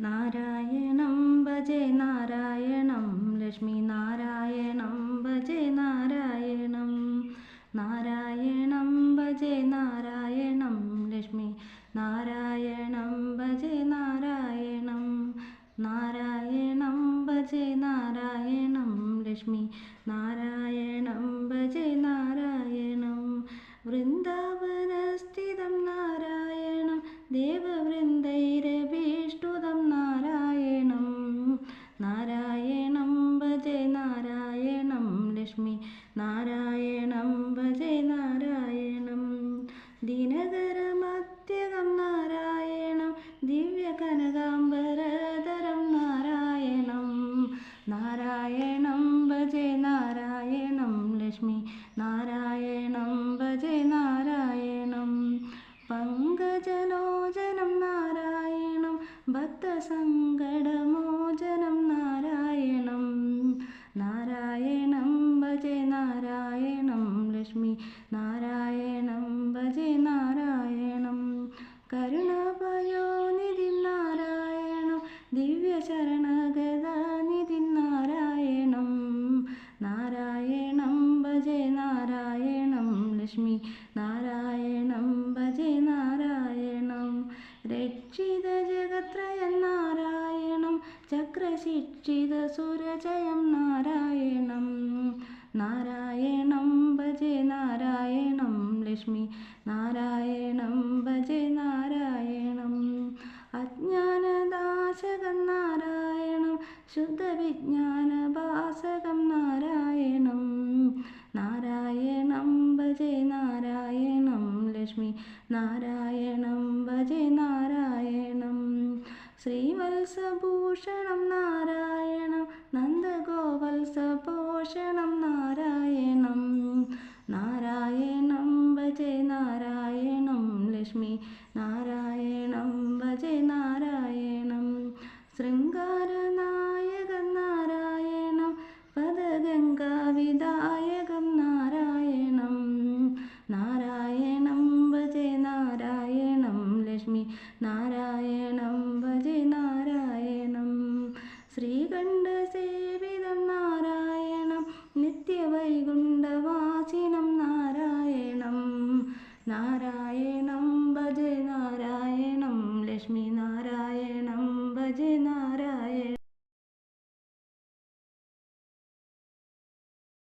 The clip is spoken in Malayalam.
നാരായണം ഭജേ നാരായണം. ലക്ഷ്മി നാരായണം ഭജേ നാരായണം. നാരായണം ഭജേ നാരായണം. ലക്ഷ്മി നാരായണം ഭജേ നാരായണം. നാരായണം ഭജേ നാരായണം. ലക്ഷ്മി നാരായണം ഭജേ നാരായണം. വൃന്ദാവനസ്ഥിതം നാരായണം. ദേവവൃന്ദൈരഭീഷ്ടുതം ദിവ്യകനകാംബരധരം നാരായണം. നാരായണം ഭജേ നാരായണം ലക്ഷ്മി. നാരായണം ഭജേ നാരായണം. പങ്കജലോചനം നാരായണം. ഭക്തസങ്കടമോചനം നാരായണം. ദിവ്യശരണഗതാനിധി നാരായണം. നാരായണം ഭജേ നാരായണം. ലക്ഷ്മി നാരായണം ഭജേ നാരായണം. രക്ഷിത ജഗത്രയൻ നാരായണം. ചക്രശിക്ഷിത സുരജയം നാരായണം. നാരായണം ഭജേ നാരായണം. ലക്ഷ്മി നാരായണം ശുദ്ധവിജ്ഞാനഭാസകം നാരായണം. നാരായണം ഭജേ നാരായണം. ലക്ഷ്മി നാരായണം ഭജേ നാരായണം. ശ്രീവത്സഭൂഷണം നാരായണം. നന്ദഗോവത്സപോഷണം നാരായണം. നാരായണം ഭജേ നാരായണം. ലക്ഷ്മി നാരായണം ഭജേ നാരായണം. ശൃംഗാരനായകൻ നാരായണം ഭജ നാരായണം ലക്ഷ്മി നാരായണം ഭജ നാരായണം